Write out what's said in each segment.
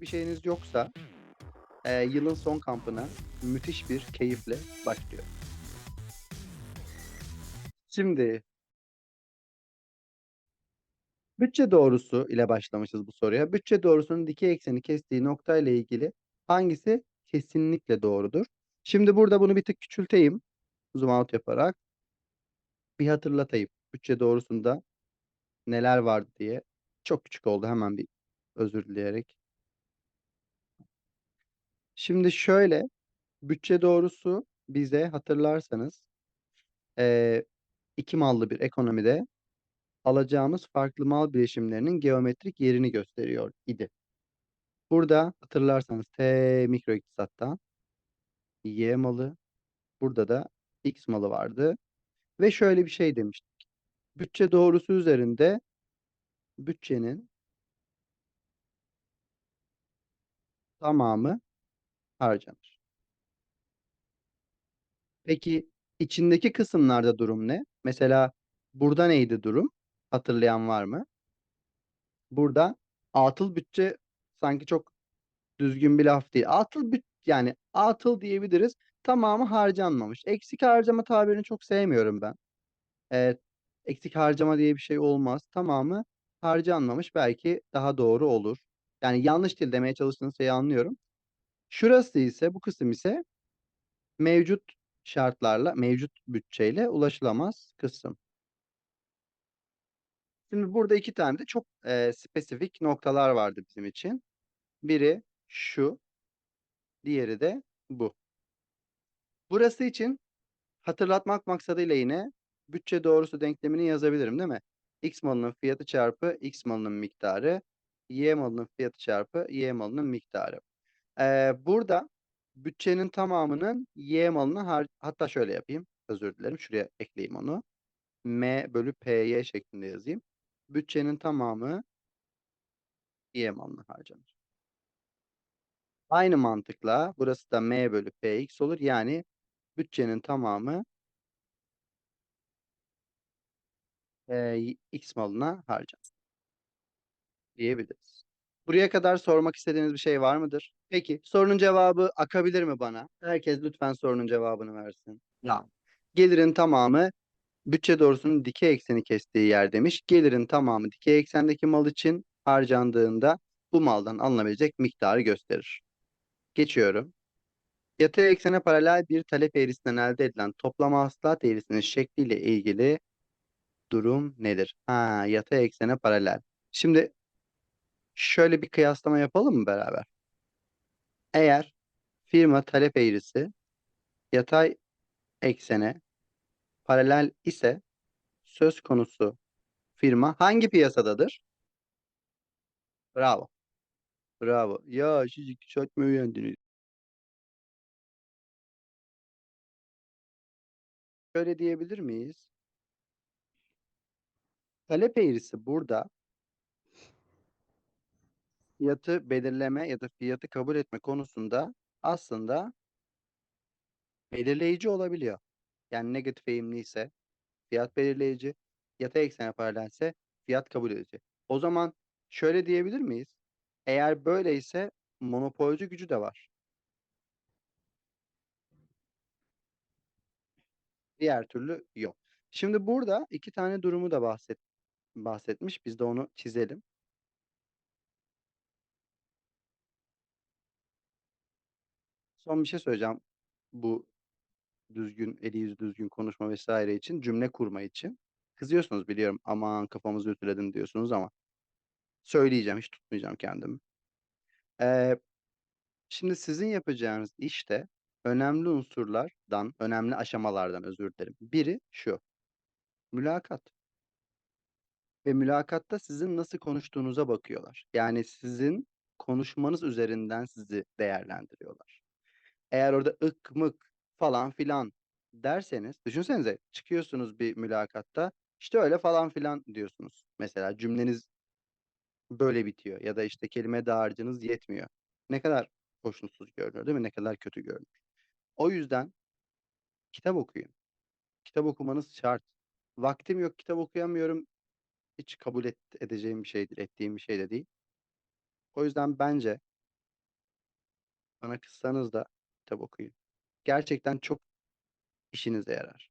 bir şeyiniz yoksa e, yılın son kampına müthiş bir keyifle başlıyor. Şimdi bütçe doğrusu ile başlamışız bu soruya. Bütçe doğrusunun dikey ekseni kestiği nokta ile ilgili hangisi kesinlikle doğrudur? Şimdi burada bunu bir tık küçülteyim. Zoom out yaparak bir hatırlatayım. Bütçe doğrusunda neler vardı diye. Çok küçük oldu hemen bir özür dileyerek. Şimdi şöyle bütçe doğrusu bize hatırlarsanız eee iki mallı bir ekonomide alacağımız farklı mal bileşimlerinin geometrik yerini gösteriyor idi. Burada hatırlarsanız T mikro iktisatta Y malı, burada da X malı vardı ve şöyle bir şey demiştik. Bütçe doğrusu üzerinde bütçenin tamamı harcanır. Peki içindeki kısımlarda durum ne? Mesela burada neydi durum? Hatırlayan var mı? Burada atıl bütçe sanki çok düzgün bir laf değil. Atıl büt yani atıl diyebiliriz. Tamamı harcanmamış. Eksik harcama tabirini çok sevmiyorum ben. Eee, eksik harcama diye bir şey olmaz. Tamamı harcanmamış belki daha doğru olur. Yani yanlış değil demeye çalıştığınız şeyi anlıyorum. Şurası ise bu kısım ise mevcut şartlarla, mevcut bütçeyle ulaşılamaz kısım. Şimdi burada iki tane de çok eee, spesifik noktalar vardı bizim için. Biri şu, diğeri de bu. Burası için hatırlatmak maksadıyla yine bütçe doğrusu denklemini yazabilirim değil mi? X malının fiyatı çarpı X malının miktarı, Y malının fiyatı çarpı Y malının miktarı. Burada bütçenin tamamının Y malını har hatta şöyle yapayım. Özür dilerim. Şuraya ekleyeyim onu. M bölü PY şeklinde yazayım. Bütçenin tamamı Y malına harcanır. Aynı mantıkla burası da M bölü PX olur. Yani bütçenin tamamı eee, X malına harcanır. Diyebiliriz. Buraya kadar sormak istediğiniz bir şey var mıdır? Peki sorunun cevabı akabilir mi bana? Herkes lütfen sorunun cevabını versin. Ya. Gelirin tamamı bütçe doğrusunun dikey ekseni kestiği yer demiş. Gelirin tamamı dikey eksendeki mal için harcandığında bu maldan alınabilecek miktarı gösterir. Geçiyorum. Yatay eksene paralel bir talep eğrisinden elde edilen toplam hasılat eğrisinin şekliyle ilgili durum nedir? Ha, yatay eksene paralel. Şimdi şöyle bir kıyaslama yapalım mı beraber? Eğer firma talep eğrisi yatay eksene paralel ise söz konusu firma hangi piyasadadır? Bravo. Bravo. Ya siz iktisat mı öğrendiniz? Şöyle diyebilir miyiz? Talep eğrisi burada fiyatı belirleme ya da fiyatı kabul etme konusunda aslında belirleyici olabiliyor. Yani negatif eğimli ise fiyat belirleyici, yatay eksene paralelse fiyat kabul edici. O zaman şöyle diyebilir miyiz? Eğer böyleyse monopolcu gücü de var. Diğer türlü yok. Şimdi burada iki tane durumu da bahset bahsetmiş. Biz de onu çizelim. Son bir şey söyleyeceğim. Bu düzgün, eli yüzü düzgün konuşma vesaire için, cümle kurma için. Kızıyorsunuz biliyorum. Aman kafamızı ütüledin diyorsunuz ama söyleyeceğim. Hiç tutmayacağım kendimi. Eee, şimdi sizin yapacağınız işte önemli unsurlardan, önemli aşamalardan özür dilerim. Biri şu. Mülakat. Ve mülakatta sizin nasıl konuştuğunuza bakıyorlar. Yani sizin konuşmanız üzerinden sizi değerlendiriyorlar. Eğer orada ık mık falan filan derseniz düşünsenize çıkıyorsunuz bir mülakatta işte öyle falan filan diyorsunuz. Mesela cümleniz böyle bitiyor ya da işte kelime dağarcığınız yetmiyor. Ne kadar hoşnutsuz görünüyor değil mi? Ne kadar kötü görünür. O yüzden kitap okuyun. Kitap okumanız şart. Vaktim yok kitap okuyamıyorum hiç kabul et, edeceğim bir şey değil, ettiğim bir şey de değil. O yüzden bence bana kızsanız da kitap okuyun. Gerçekten çok işinize yarar.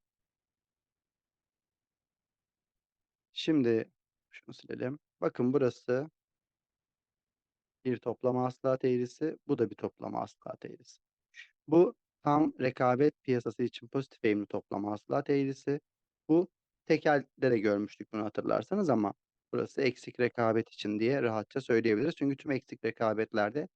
Şimdi şunu silelim. Bakın burası bir toplama hasılat eğrisi. Bu da bir toplama hasılat eğrisi. Bu tam rekabet piyasası için pozitif eğimli toplama hasılat eğrisi. Bu tekelde de görmüştük bunu hatırlarsanız ama burası eksik rekabet için diye rahatça söyleyebiliriz. Çünkü tüm eksik rekabetlerde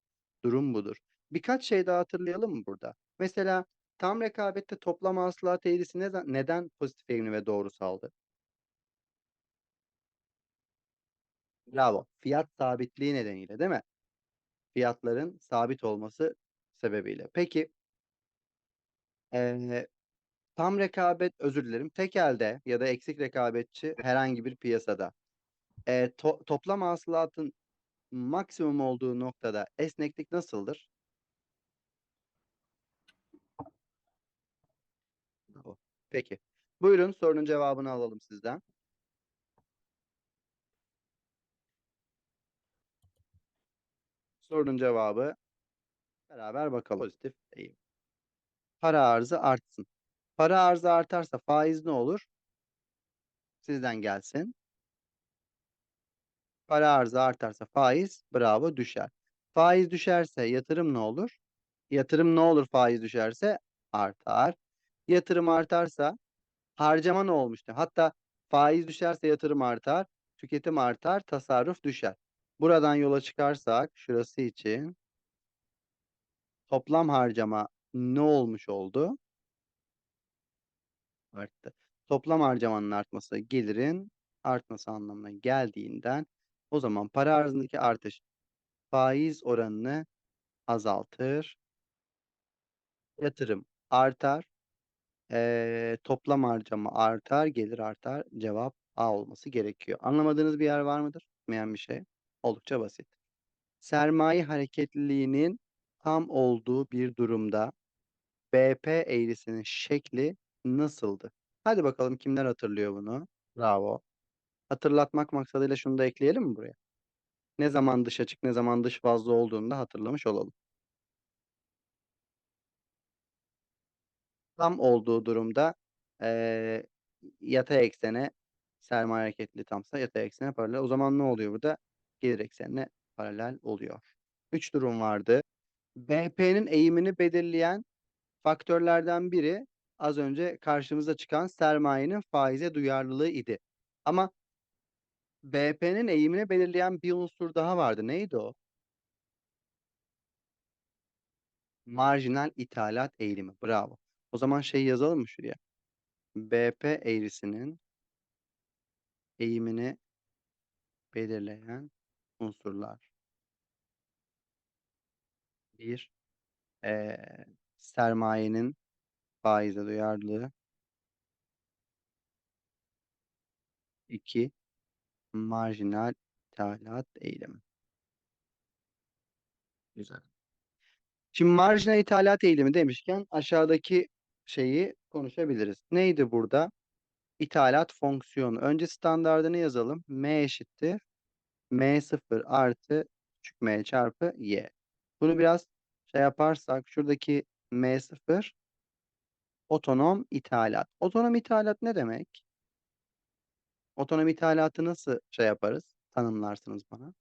durum budur. Birkaç şey daha hatırlayalım mı burada? Mesela tam rekabette toplama hasılat eğrisi neden, neden pozitif eğimli ve doğrusaldı? Bravo. Fiyat sabitliği nedeniyle değil mi? Fiyatların sabit olması sebebiyle. Peki eee, tam rekabet özür dilerim. Tekelde ya da eksik rekabetçi herhangi bir piyasada eee, to- toplam hasılatın maksimum olduğu noktada esneklik nasıldır? Bravo. Peki. Buyurun sorunun cevabını alalım sizden. Sorunun cevabı beraber bakalım. Pozitif eğim. Para arzı artsın. Para arzı artarsa faiz ne olur? Sizden gelsin. Para arzı artarsa faiz bravo düşer. Faiz düşerse yatırım ne olur? Yatırım ne olur faiz düşerse? Artar. Yatırım artarsa harcama ne olmuştu? Hatta faiz düşerse yatırım artar, tüketim artar, tasarruf düşer. Buradan yola çıkarsak şurası için toplam harcama ne olmuş oldu? Arttı. Toplam harcamanın artması gelirin artması anlamına geldiğinden o zaman para arzındaki artış faiz oranını azaltır. Yatırım artar. Eee, toplam harcama artar, gelir artar. Cevap A olması gerekiyor. Anlamadığınız bir yer var mıdır? Bilmeyen bir şey. Oldukça basit. Sermaye hareketliliğinin tam olduğu bir durumda BP eğrisinin şekli nasıldı? Hadi bakalım kimler hatırlıyor bunu? Bravo. Hatırlatmak maksadıyla şunu da ekleyelim mi buraya? Ne zaman dış açık, ne zaman dış fazla olduğunu da hatırlamış olalım. Tam olduğu durumda eee yatay eksene sermaye hareketli tamsa yatay eksene paralel. O zaman ne oluyor burada? Gelir eksenine paralel oluyor. Üç durum vardı. BP'nin eğimini belirleyen faktörlerden biri az önce karşımıza çıkan sermayenin faize duyarlılığı idi. Ama BP'nin eğimini belirleyen bir unsur daha vardı. Neydi o? Marjinal ithalat eğilimi. Bravo. O zaman şey yazalım mı şuraya? BP eğrisinin eğimini belirleyen unsurlar. Bir, eee, sermayenin faize duyarlılığı. İki, marjinal ithalat eğilimi. Güzel. Şimdi marjinal ithalat eğilimi demişken aşağıdaki şeyi konuşabiliriz. Neydi burada? İthalat fonksiyonu. Önce standartını yazalım. M eşittir. M0 artı küçük m çarpı y. Bunu biraz şey yaparsak şuradaki M0 otonom ithalat. Otonom ithalat ne demek? Otonom ithalatı nasıl şey yaparız? Tanımlarsınız bana.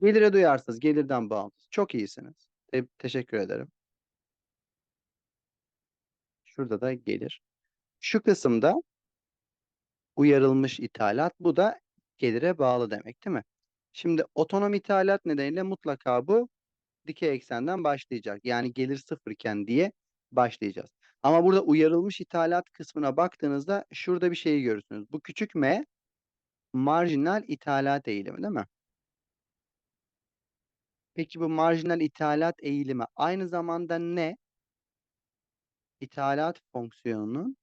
Gelire duyarsız, gelirden bağımsız. Çok iyisiniz. Te- teşekkür ederim. Şurada da gelir. Şu kısımda uyarılmış ithalat. Bu da gelire bağlı demek değil mi? Şimdi otonom ithalat nedeniyle mutlaka bu dikey eksenden başlayacak. Yani gelir sıfırken diye başlayacağız. Ama burada uyarılmış ithalat kısmına baktığınızda şurada bir şeyi görürsünüz. Bu küçük m marjinal ithalat eğilimi değil mi? Peki bu marjinal ithalat eğilimi aynı zamanda ne? İthalat fonksiyonunun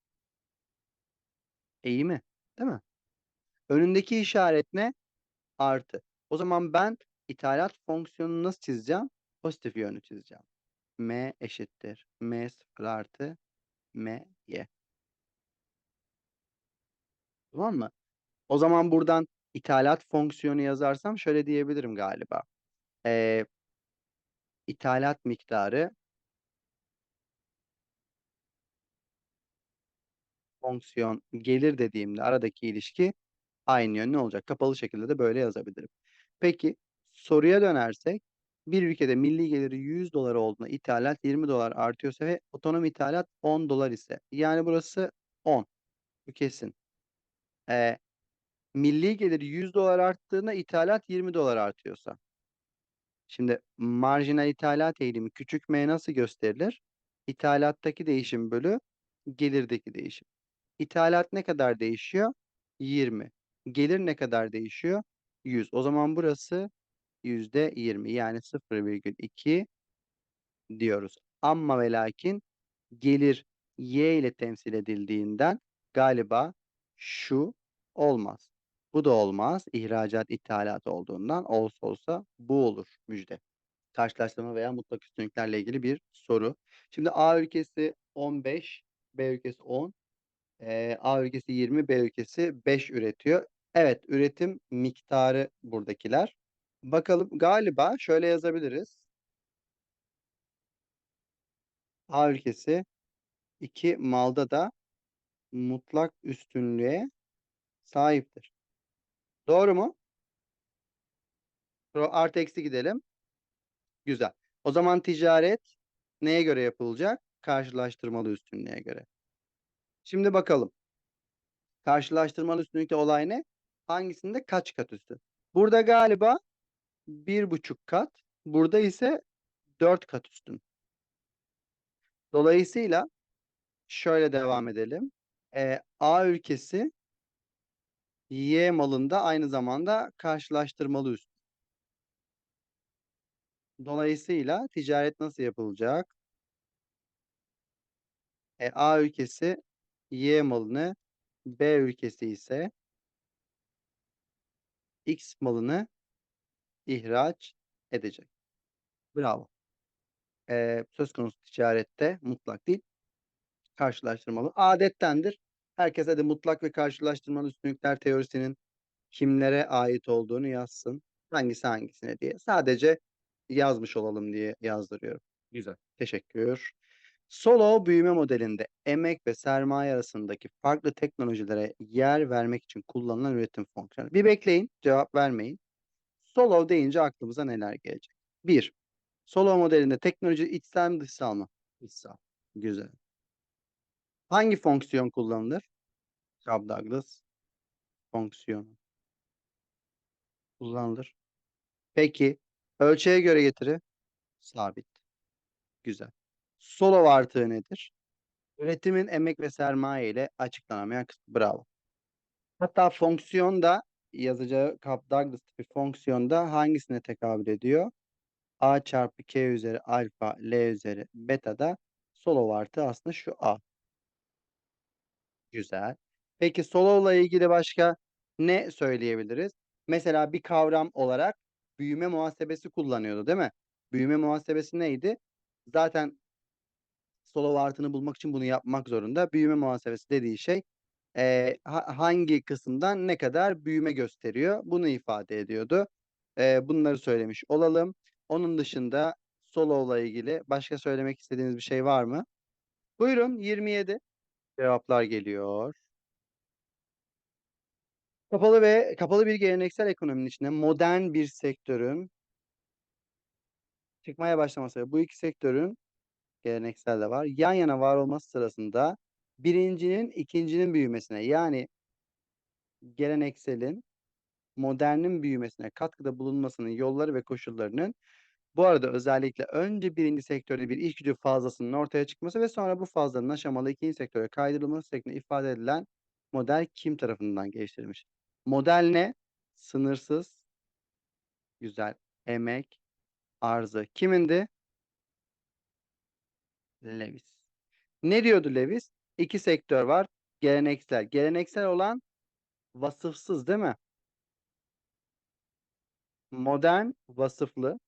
eğimi değil mi? Önündeki işaret ne? Artı. O zaman ben ithalat fonksiyonunu nasıl çizeceğim? Pozitif yönlü çizeceğim. M eşittir. M sıfır artı M y. Tamam mı? O zaman buradan ithalat fonksiyonu yazarsam şöyle diyebilirim galiba. Eee ithalat miktarı fonksiyon gelir dediğimde aradaki ilişki aynı yönlü olacak. Kapalı şekilde de böyle yazabilirim. Peki soruya dönersek bir ülkede milli geliri 100 dolar olduğunda ithalat 20 dolar artıyorsa ve otonom ithalat 10 dolar ise yani burası 10. Bu kesin. Eee milli geliri 100 dolar arttığında ithalat 20 dolar artıyorsa. Şimdi marjinal ithalat eğilimi küçük m nasıl gösterilir? İthalattaki değişim bölü gelirdeki değişim. İthalat ne kadar değişiyor? 20. Gelir ne kadar değişiyor? 100. O zaman burası %20 yani 0,2 diyoruz. Amma ve lakin gelir Y ile temsil edildiğinden galiba şu olmaz. Bu da olmaz. İhracat ithalat olduğundan olsa olsa bu olur müjde. Karşılaştırma veya mutlak üstünlüklerle ilgili bir soru. Şimdi A ülkesi 15, B ülkesi 10. Eee, A ülkesi 20, B ülkesi 5 üretiyor. Evet, üretim miktarı buradakiler. Bakalım galiba şöyle yazabiliriz. A ülkesi 2 malda da mutlak üstünlüğe sahiptir. Doğru mu? Artı eksi gidelim. Güzel. O zaman ticaret neye göre yapılacak? Karşılaştırmalı üstünlüğe göre. Şimdi bakalım. Karşılaştırmalı üstünlükte olay ne? Hangisinde kaç kat üstün? Burada galiba bir buçuk kat. Burada ise dört kat üstün. Dolayısıyla şöyle devam edelim. Ee, A ülkesi Y malında aynı zamanda karşılaştırmalı üstün. Dolayısıyla ticaret nasıl yapılacak? E, A ülkesi Y malını, B ülkesi ise X malını ihraç edecek. Bravo. E, söz konusu ticarette mutlak değil, karşılaştırmalı. Adettendir. Herkes hadi mutlak ve karşılaştırmalı üstünlükler teorisinin kimlere ait olduğunu yazsın. Hangisi hangisine diye. Sadece yazmış olalım diye yazdırıyorum. Güzel. Teşekkür. Solo büyüme modelinde emek ve sermaye arasındaki farklı teknolojilere yer vermek için kullanılan üretim fonksiyonu. Bir bekleyin, cevap vermeyin. Solo deyince aklımıza neler gelecek? Bir, Solo modelinde teknoloji içsel mi dışsal mı? İçsel. Güzel. Hangi fonksiyon kullanılır? Cobb Douglas fonksiyonu kullanılır. Peki ölçeğe göre getiri sabit. Güzel. Solo artığı nedir? Üretimin emek ve sermaye ile açıklanamayan kısmı. Bravo. Hatta fonksiyon da yazacağı Cobb Douglas tipi fonksiyonda hangisine tekabül ediyor? A çarpı K üzeri alfa L üzeri beta da solo artı aslında şu A. Güzel. Peki solo ile ilgili başka ne söyleyebiliriz? Mesela bir kavram olarak büyüme muhasebesi kullanıyordu değil mi? Büyüme muhasebesi neydi? Zaten solo artıını bulmak için bunu yapmak zorunda. Büyüme muhasebesi dediği şey eee, ha- hangi kısımdan ne kadar büyüme gösteriyor? Bunu ifade ediyordu. Eee, bunları söylemiş olalım. Onun dışında solo ile ilgili başka söylemek istediğiniz bir şey var mı? Buyurun 27 cevaplar geliyor. Kapalı ve kapalı bir geleneksel ekonominin içinde modern bir sektörün çıkmaya başlaması bu iki sektörün geleneksel de var. Yan yana var olması sırasında birincinin ikincinin büyümesine yani gelenekselin modernin büyümesine katkıda bulunmasının yolları ve koşullarının bu arada özellikle önce birinci sektörde bir iş gücü fazlasının ortaya çıkması ve sonra bu fazlanın aşamalı ikinci sektöre kaydırılması şeklinde ifade edilen model kim tarafından geliştirilmiş? Model ne? Sınırsız, güzel, emek, arzı. Kimindi? Lewis. Ne diyordu Lewis? İki sektör var. Geleneksel. Geleneksel olan vasıfsız değil mi? Modern vasıflı.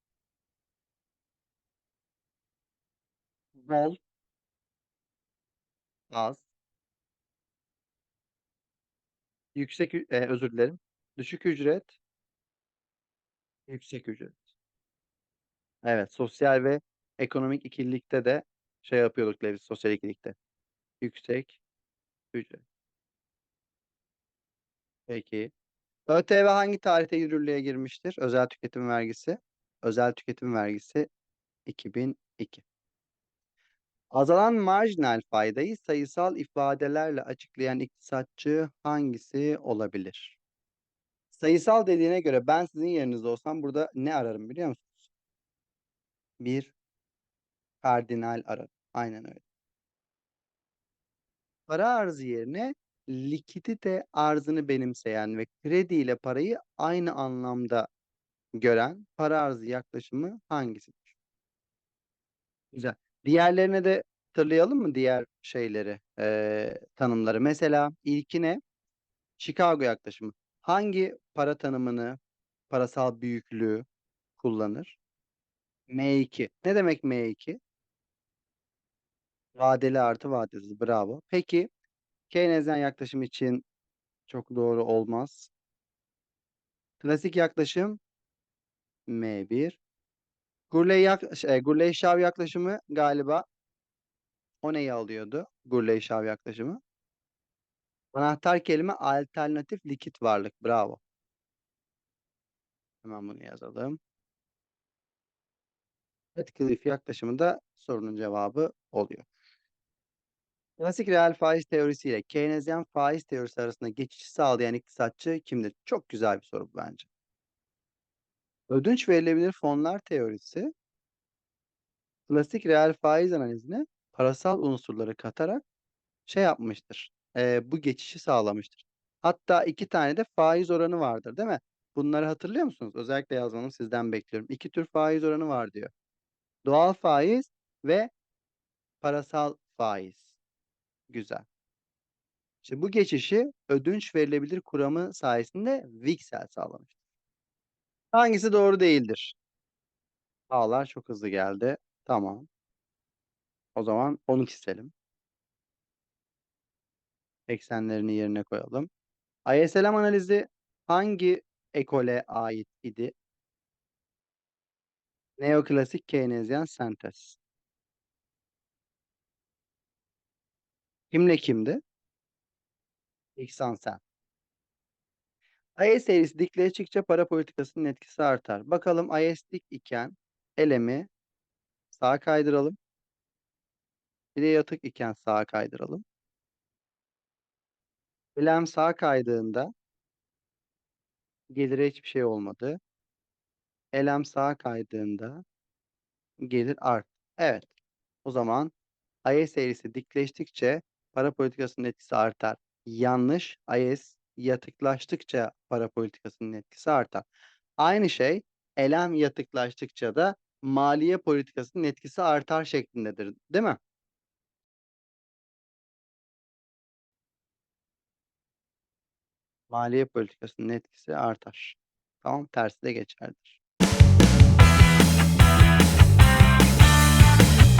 Bol. Az. Yüksek, e, özür dilerim. Düşük ücret, yüksek ücret. Evet, sosyal ve ekonomik ikilikte de şey yapıyorduk Levis sosyal ikilikte. Yüksek ücret. Peki. ÖTV hangi tarihte yürürlüğe girmiştir? Özel tüketim vergisi. Özel tüketim vergisi 2002. Azalan marjinal faydayı sayısal ifadelerle açıklayan iktisatçı hangisi olabilir? Sayısal dediğine göre ben sizin yerinizde olsam burada ne ararım biliyor musunuz? Bir kardinal ararım. Aynen öyle. Para arzı yerine likidite arzını benimseyen ve kredi ile parayı aynı anlamda gören para arzı yaklaşımı hangisidir? Güzel. Diğerlerine de hatırlayalım mı diğer şeyleri, eee, tanımları? Mesela ilkine Chicago yaklaşımı. Hangi para tanımını, parasal büyüklüğü kullanır? M2. Ne demek M2? Vadeli artı vadesiz. Bravo. Peki Keynesyen yaklaşım için çok doğru olmaz. Klasik yaklaşım M1. Gurley yak şey, Gurley-Shaw yaklaşımı galiba o neyi alıyordu? Gurley-Shaw yaklaşımı. Anahtar kelime alternatif likit varlık. Bravo. Hemen bunu yazalım. Radcliffe yaklaşımı da sorunun cevabı oluyor. Klasik reel faiz teorisiyle Keynesyen faiz teorisi arasında geçiş sağlayan iktisatçı kimdir? Çok güzel bir soru bu bence. Ödünç verilebilir fonlar teorisi klasik reel faiz analizine parasal unsurları katarak şey yapmıştır. eee, bu geçişi sağlamıştır. Hatta iki tane de faiz oranı vardır, değil mi? Bunları hatırlıyor musunuz? Özellikle yazmanı sizden bekliyorum. İki tür faiz oranı var diyor. Doğal faiz ve parasal faiz. Güzel. İşte bu geçişi ödünç verilebilir kuramı sayesinde Wicksell sağlamıştır. Hangisi doğru değildir? A'lar çok hızlı geldi. Tamam. O zaman onu çizelim. Eksenlerini yerine koyalım. ISLM analizi hangi ekole ait idi? Neoklasik Keynesyen sentez. Kimle kimdi? İhsan IS serisi dikleştikçe para politikasının etkisi artar. Bakalım IS dik iken elemi sağa kaydıralım. Bir de yatık iken sağa kaydıralım. Elem sağa kaydığında gelire hiçbir şey olmadı. Elem sağa kaydığında gelir art. Evet. O zaman IS eğrisi dikleştikçe para politikasının etkisi artar. Yanlış. IS yatıklaştıkça para politikasının etkisi artar. Aynı şey elem yatıklaştıkça da maliye politikasının etkisi artar şeklindedir. Değil mi? Maliye politikasının etkisi artar. Tamam tersi de geçerlidir.